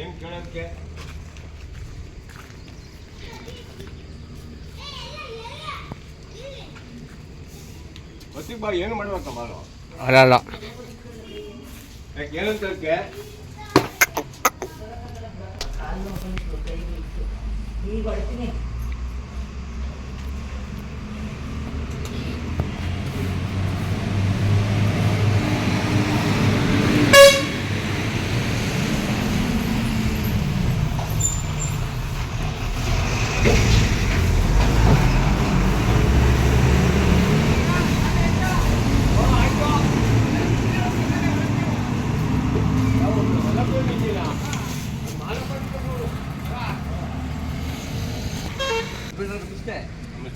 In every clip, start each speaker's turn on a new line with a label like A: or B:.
A: ಏನ್ ಕೇಳೋದಕ್ಕೆ ಬಾ ಏನು ಮಾಡ್ಬೇಕ ಬಾರು
B: ಅಲ್ಲ ಅಲ್ಲ.
A: ಯಾಕೆ ಈಗ ಕೇಳಕ್ಕೆ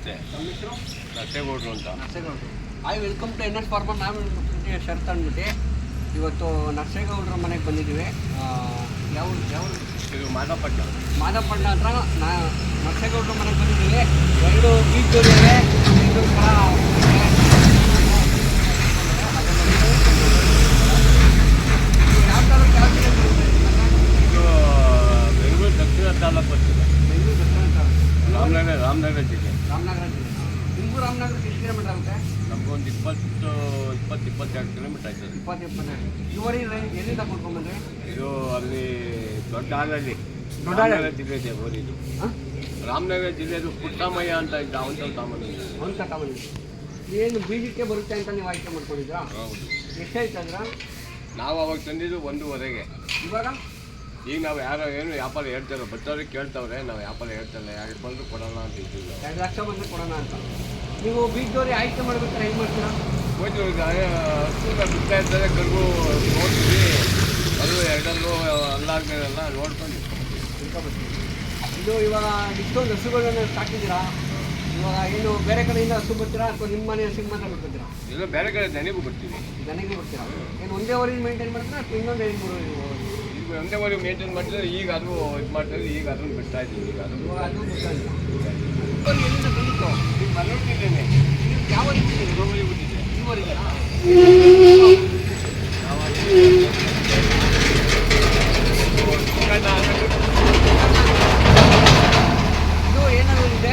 B: ನಮಸ್ತೆ ನಮ್ಮ ಹೆಸರು
A: ಅಂತ.
B: ನರಸೇಗೌಡ್ರು. I welcome to N S farmer ನಾನು ಶರತ್ ಅಂದ್ಬಿಟ್ಟು ಇವತ್ತು ನರಸೇಗೌಡ್ರು ಮನೆಗೆ ಬಂದಿದ್ದೀವಿ. ಯಾವ ಯಾವ
A: ಇದು ಮಾದಪಟ್ಟಣ
B: ಮಾದಪ್ಪಣ್ಣ ಹತ್ರ ನಾ ನರಸೇಗೌಡ್ರು ಮನೆಗೆ ಬಂದಿದ್ದೀವಿ. ಎರಡು ಬೀಚ್ ಎರಡು ಸಹ ಇದೆ. ಯಾವ?
A: ಇದು ಬೆಂಗಳೂರು ದಕ್ಷಿಣ ತಾಲೂಕು ಬರ್ತದೆ.
B: ಬೆಂಗಳೂರು ದಕ್ಷಿಣ ತಾಲೂಕು.
A: ರಾಮನಗರ ರಾಮನಗರ ಜಿಲ್ಲೆ.
B: ರಾಮನಗರ ಜಿಲ್ಲೆ. ನಿಮಗೂ ರಾಮನಗರಕ್ಕೆ ಎಷ್ಟು ಕಿಲೋಮೀಟರ್ ಆಗುತ್ತೆ?
A: ನಮಗೊಂದು ಇಪ್ಪತ್ತು ಇಪ್ಪತ್ತು ಇಪ್ಪತ್ತೆರಡು ಕಿಲೋಮೀಟರ್ ಆಯ್ತದೆ.
B: ಇಪ್ಪತ್ತು ಇಪ್ಪತ್ತೆರಡು. ಇವರಿ ಎಲ್ಲಿಂದ ಕೊಡ್ಕೊಂಬಂದ್ರಿ
A: ಇದು ಅಲ್ಲಿ ದೊಡ್ಡ ಹಾಲಲ್ಲಿ
B: ದೊಡ್ಡ?
A: ಜಿಲ್ಲೆ ಇದೆ ಊರಿದು
B: ಹಾಂ
A: ರಾಮನಗರ ಜಿಲ್ಲೆದು ಪುಟ್ಟಮಯ್ಯ ಅಂತ ಇದ್ದ ಅವಂತ
B: ತಾಮನ ಏನು ಬೀಜಕ್ಕೆ ಬರುತ್ತೆ ಅಂತ ನೀವು ಆಯ್ಕೆ ಮಾಡ್ಕೊಂಡಿದ್ರಾ
A: ಹೌದು.
B: ಎಷ್ಟಾಯ್ತು ಅಂದ್ರೆ
A: ನಾವು ಅವಾಗ ತಂದಿದ್ದು ಒಂದೂವರೆಗೆ.
B: ಇವಾಗ?
A: ಈಗ ನಾವು ಯಾರೋ ಏನು ವ್ಯಾಪಾರ ಹೇಳ್ತಾರೋ ಬಟ್ಟವ್ರಿಗೆ ಕೇಳ್ತಾವ್ರೆ ನಾವು ವ್ಯಾಪಾರ ಹೇಳ್ತಲ್ಲ ಯಾರಿಗೆ ಬಂದರೂ ಕೊಡೋಣ ಅಂತ ಇದ್ದೀವಿ. ನಾವು
B: ಎರಡು ಲಕ್ಷ ಬಂದರೆ ಕೊಡೋಣ ಅಂತ. ನೀವು ಡೋರಿ ಆಯ್ಕೆ ಮಾಡ್ಬೇಕಾದ್ರೆ ಹೆಂಗೆ ಮಾಡ್ತೀರಾ?
A: ಹೋಯ್ತು ಈಗ ಹಸುನ ಬಿಡ್ತಾ ಇರ್ತಾರೆ ಕರ್ಗು ನೋಡ್ತೀವಿ. ಅದು ಎರಡಲ್ಲೂ ಅಲ್ಲಾಗ್ತಾರಲ್ಲ ನೋಡ್ಕೊಂಡು.
B: ಇದು ಇವಾಗ ಇಷ್ಟೊಂದು ಹಸುಗಳನ್ನ ಸಾಕಿದ್ದೀರಾ? ಇವಾಗ ಏನು ಬೇರೆ ಕಡೆಯಿಂದ ಹಸು ಬರ್ತೀರಾ ಅಥವಾ ನಿಮ್ಮ ಮನೆ ಹಸಿಗೆ ಮಾತ್ರ ಬರ್ತೀರಾ
A: ಇಲ್ಲ ಬೇರೆ ಕಡೆ ದನಿಗೂ ಬರ್ತೀವಿ.
B: ದನಿಗೂ ಬರ್ತೀರಾ? ಏನು ಒಂದೇ ಅವರಿಗೆ ಮೇಂಟೈನ್ ಮಾಡ್ತೀರಾ ಅಥವಾ ಇನ್ನೊಂದು ಎರಡು ಮೂರು ಊರಿಗೆ?
A: ಈಗ ಒಂದೇ ಊರಿಗೆ ಮೇಂಟೈನ್ ಮಾಡಿದ್ರೆ ಈಗ ಅದು ಇದು ಮಾಡ್ತಾರೆ ಈಗ ಅದನ್ನು ಬಿಡ್ತಾ ಇದ್ದೀನಿ ಈಗ ಅದು
B: ಅದು
A: ಈಗ
B: ಯಾವ ರೀತಿ
A: ಬಿಟ್ಟಿದೆ
B: ಇದು ಏನಾದ್ರು ಇದೆ?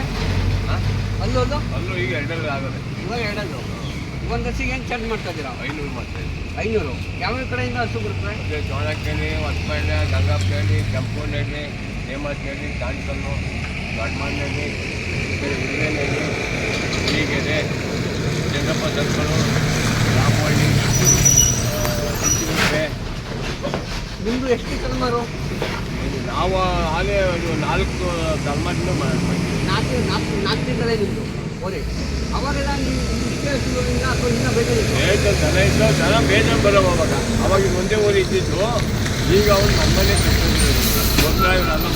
B: ಅಲ್ಲೂ ಅಲ್ಲೂ
A: ಅಲ್ಲೂ ಈಗ ಎರಡಲ್ಲೂ ಆಗೋದೆ.
B: ಇವಾಗ ಎರಡಲ್ಲು? ಒಂದು ಹಸಿಗೆ ಏನು ಚಾರ್ಜ್ ಮಾಡ್ತಾ ಇದ್ದೀರಾ?
A: ಐನೂರು ಮಾಡ್ತಾ ಇದ್ದೀವಿ.
B: ಐನೂರು. ಯಾವ ಕಡೆಯಿಂದ ಹಸು ಬರುತ್ತೆ?
A: ಮತ್ತೆ ಜೋಳಕ್ಕೆಣ್ಣೆ ಹೊಸಬೆಣ್ಣೆ ಗಂಗಾಪ್ಪೆಣ್ಣೆ ಕೆಂಪುನೆಣ್ಣೆ ನೇಮತ್ತೆಣ್ಣೆ ಕಾಣ್ಕಲ್ಲು ದೊಡ್ಡಮಣ್ಣೆಣ್ಣೆ ಉಳ್ಳೆಣ್ಣೆ ಹೀಗೆದೆ ಚಂದ್ರಪ್ಪ ರಾಮವಳ್ಳಿ ಹಂಚಿಗುಂಟೆ
B: ನಿಮ್ಮದು ಎಷ್ಟು ತಲೆಮಾರು?
A: ನಾವು ಒಂದು ನಾಲ್ಕು ತಲೆಮಾರಿನ
B: ನಾಲ್ಕು ನಾಲ್ಕು ನಾಲ್ಕು ತಿಂಗಳೇ ನಿಮ್ಮದು ಓರಿ ಅವಾಗೆಲ್ಲ ನೀವು
A: ದನ ಇದ್ದು ದನ ಬೇಜಾನ್ ಬರೋ ಅವಾಗ. ಅವಾಗ ಮುಂದೆ ಒಂದೇ ಊರು ಇದ್ದಿದ್ದು. ಈಗ ಅವ್ನು ಮನ್ಮನೆ ಗೊಬ್ಬರ ಇವರೆಲ್ಲ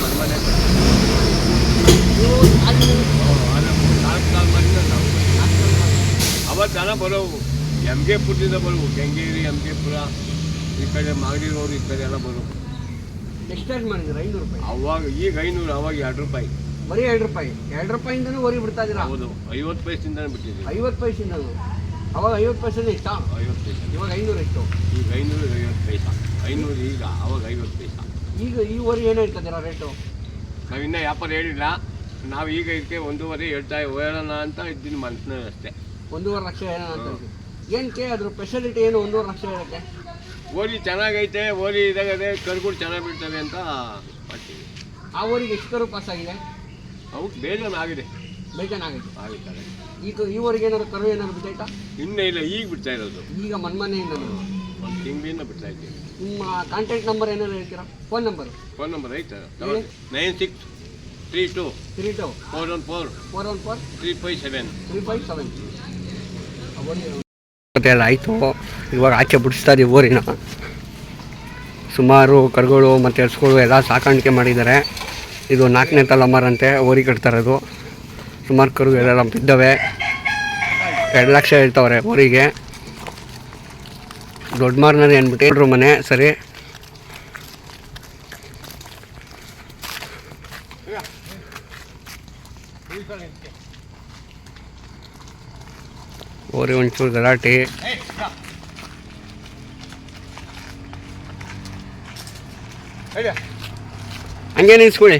B: ನೀವು ಅಲ್ಲಿ
A: ನಾಲ್ಕು ತಲೆಮಾರಿನ ನಾವು ಅವಾಗ ಜನ ಬರೋವು. ಎಂ ಕೆ ಪುರದಿಂದ ಬರುವು. ಕೆಂಗೇರಿ ಎಂ ಕೆ ಪುರ ಈ ಕಡೆ ಮಾಗಡಿ ರೋಡ್ ಈ ಕಡೆ ಎಲ್ಲ ಬರೋವು.
B: ಎಷ್ಟು ಮಾಡಿದ್ರು? ಐನೂರು ರೂಪಾಯಿ.
A: ಅವಾಗ ಈಗ ಐನೂರು ಅವಾಗ ಎರಡು ರೂಪಾಯಿ.
B: ಬರೀ ಎರಡು ರೂಪಾಯಿ. ಎರಡು ರೂಪಾಯಿಂದನೂ ಓರಿ ಬಿಡ್ತಾ ಇದ್ದೀರಾ
A: ಹೌದು. ಐವತ್ತು ಪೈಸಿಂದ ಬಿಟ್ಟಿದ್ದೀವಿ.
B: ಐವತ್ತು ಅದು ಅವಾಗ ಐವತ್ತು ಪೈಸಲ್ಲಿ ಇತ್ತಾ
A: ಐವತ್ತು ಪೈಸೆ.
B: ಇವಾಗ ಐನೂರು ಇಷ್ಟು
A: ಈಗ ಐನೂರು ಐವತ್ತು ಪೈಸ. ಐನೂರು ಈಗ ಅವಾಗ ಐವತ್ತು ಪೈಸ.
B: ಈಗ ಈ ಓರಿ ಏನು ಹೇಳ್ತಿದ್ದೀರಾ ರೇಟು?
A: ನಾವಿನ್ನ ವ್ಯಾಪಾರ ಹೇಳಿಲ್ಲ. ನಾವು ಈಗ ಇದಕ್ಕೆ ಒಂದೂವರೆ ಹೇಳ್ತಾ ಹೇಳೋಣ ಅಂತ ಇದ್ದೀನಿ ಮನಸ್ಸಿನಲ್ಲಿ ಅಷ್ಟೇ
B: ಒಂದೂವರೆ ಲಕ್ಷ ಏನೋ ಅಂತ ಏನಕ್ಕೆ ಅದ್ರ. ಸ್ಪೆಷಾಲಿಟಿ ಏನು ಒಂದೂವರೆ ಲಕ್ಷ ಹೇಳಕ್ಕೆ?
A: ಓರಿ ಚೆನ್ನಾಗೈತೆ ಓರಿ ಇದಾಗದೆ ಕರ್ಗಳು ಚೆನ್ನಾಗಿ ಬೀಳ್ತವೆ ಅಂತ ಮಾಡ್ತೀವಿ
B: ಆ ಊರಿಗೆ ಎಷ್ಟು ಕರು ಪಾಸ್ ಆಗಿದೆ?
A: ಅವಕ್ಕೆ ಬೇಜಾನ್ ಆಗಿದೆ.
B: ಬೇಜಾನಾಗಿದೆ
A: ಆಗಿದೆ.
B: ಈಗ ಈ ಊರಿಗೆ ಏನಾದ್ರು ಕರು ಏನಾದ್ರು ಬಿಟ್ಟಾಯ್ತಾ
A: ಇನ್ನೇ ಇಲ್ಲ ಈಗ ಬಿಡ್ತಾ ಇರೋದು.
B: ಈಗ ಮನ್ಮನೆಯಿಂದ
A: ಒಂದು ತಿಂಗಳಿಂದ ಬಿಡ್ತಾ ಇದ್ದೀನಿ.
B: ನಿಮ್ಮ ಕಾಂಟ್ಯಾಕ್ಟ್ ನಂಬರ್ ಏನಾದ್ರು ಹೇಳ್ತೀರಾ? ಫೋನ್ ನಂಬರ್
A: ಫೋನ್ ನಂಬರ್ ಐತೆ nine six three two
B: three two
A: four one four
B: four one four
A: three five seven
B: three five seven
C: ಎಲ್ಲ ಆಯಿತು. ಇವಾಗ ಆಚೆ ಬಿಡಿಸ್ತಾ ಇದೀವಿ ಊರಿನ. ಸುಮಾರು ಕರುಗಳು ಮತ್ತು ಹಸುಗಳು ಎಲ್ಲ ಸಾಕಾಣಿಕೆ ಮಾಡಿದ್ದಾರೆ. ಇದು ನಾಲ್ಕನೇ ತಲೆಮಾರಂತೆ ಓರಿ ಅದು ಸುಮಾರು ಕರು ಎಲ್ಲ ಬಿದ್ದವೆ ಎರಡು ಲಕ್ಷ ಹೇಳ್ತವ್ರೆ ಓರಿಗೆ.
B: ದೊಡ್ಡ ಮಾರ್ನಲ್ಲಿ ಅಂದ್ಬಿಟ್ಟು ಮನೆ, ಸರಿ. ಓರಿ ಒಂಚೂರು ಗಲಾಟೆ. ಹಂಗೆ ನಿಲ್ಸ್ಕೊಳ್ಳಿ.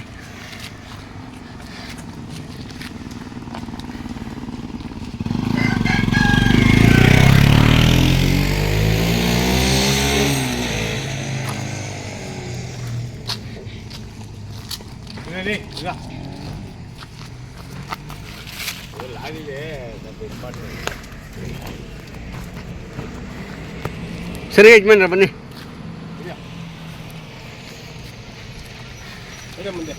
B: ಸರಿ ಯಜಮಾನ್ರ ಬನ್ನಿ ಮುಂದೆ